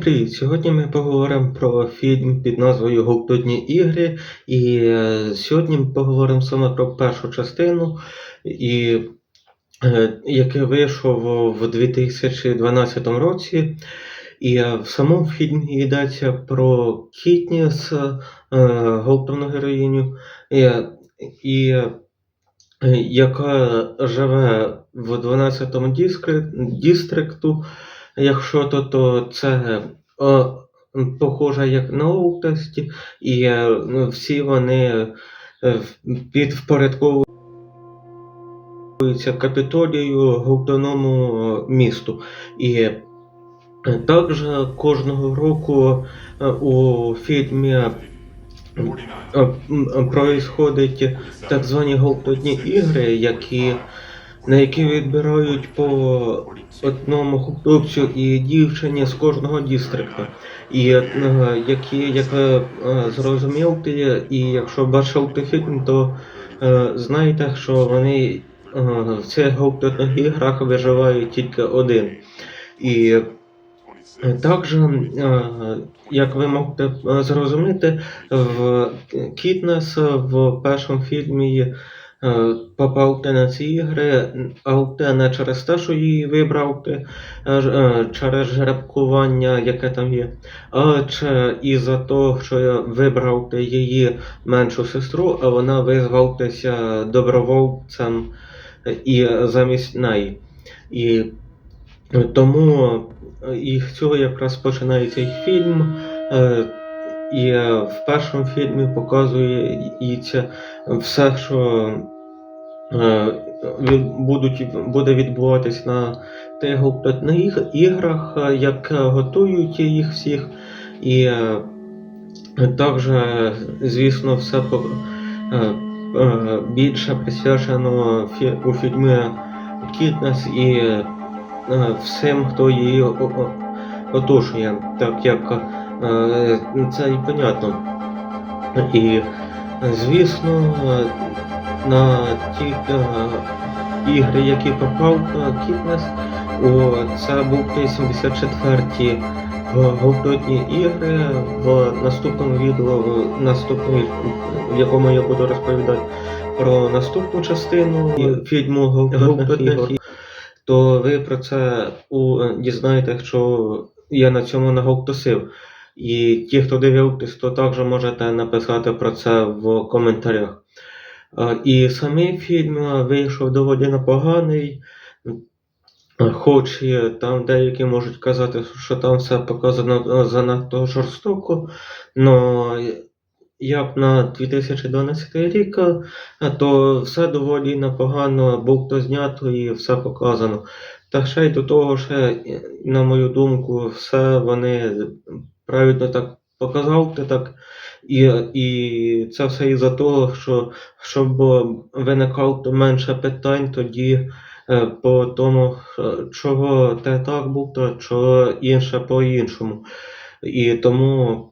Привіт! Сьогодні ми поговоримо про фільм під назвою Голтотні ігри. І е, сьогодні ми поговоримо саме про першу частину, і, е, який вийшов в 2012 році. І е, в самому фільмі йдеться про Кітніс, головну героїню, і, і, яка живе в 12-му дискри- дістрикту. Якщо то, то це е, похоже як на Оутесті, і е, ну, всі вони е, підвпорядковуються капітолію головному місту. І також кожного року у фільмі е, так звані голтотні ігри, які, на які відбирають по одному хлопцю і дівчині з кожного дістрикту. І е, які, як ви е, зрозумієте, і якщо бачив той фільм, то е, знаєте, що вони е, в цих голтотних іграх виживають тільки один. І е, також, е, як ви можете е, зрозуміти, в Кітнес в першому фільмі е, попав ти на ці ігри, але те не через те, що її вибрав ти, е, е, через жеребкування, яке там є, а чи із-за того, що я вибрав ти її меншу сестру, а вона визвавтеся добровольцем е, і замість неї. І е, тому е, і з цього якраз починається фільм. І е, в першому фільмі показується все, що е, будуть, буде відбуватись на тих голтотних іграх, е, як готують їх всіх. І також, звісно, все більше присвячено у фільмі Кітнес і всім, хто її оточує, так як це і понятно. І, звісно, е, на ті е, ігри, які попав е, Кітнес, це був 74-ті голтотні ігри. В наступному відео, в наступному, в якому я буду розповідати про наступну частину фільму Голтотних ігор, то ви про це у, дізнаєтесь, що я на цьому наголтосив. І ті, хто дивився, то також можете написати про це в коментарях. Е, І самий фільм вийшов доволі непоганий. Хоч там деякі можуть казати, що там все показано занадто жорстоко, але як на 2012 рік, е, то все доволі непогано було то знято і все показано. Та ще й до того, е, на мою думку, все вони правильно так показав, ти так. І, і це все із-за того, що щоб виникало менше питань тоді е, по тому, е, чого те так був, то чого інше по-іншому. І тому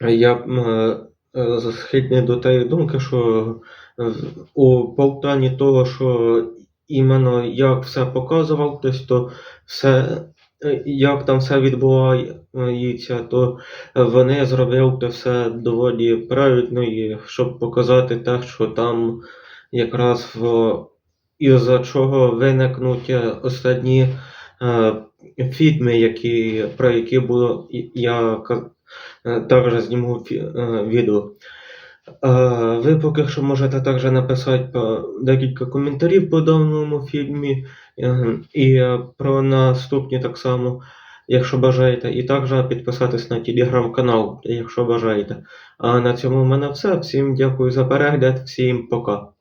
я е, е, схильний до тієї думки, що у повтанні того, що іменно як все показував, тобто, то все, е, як там все відбувається, то вони зробили те все доволі правильно, і щоб показати те, що там якраз в, із-за чого виникнуть е, останні е, фільми, які, про які буду я е, також зніму е, відео. Ви поки що можете також написати декілька коментарів по даному фільмі е, і е, про наступні так само, якщо бажаєте, і також підписатись на телеграм-канал, якщо бажаєте. А на цьому в мене все. Всім дякую за перегляд, всім пока.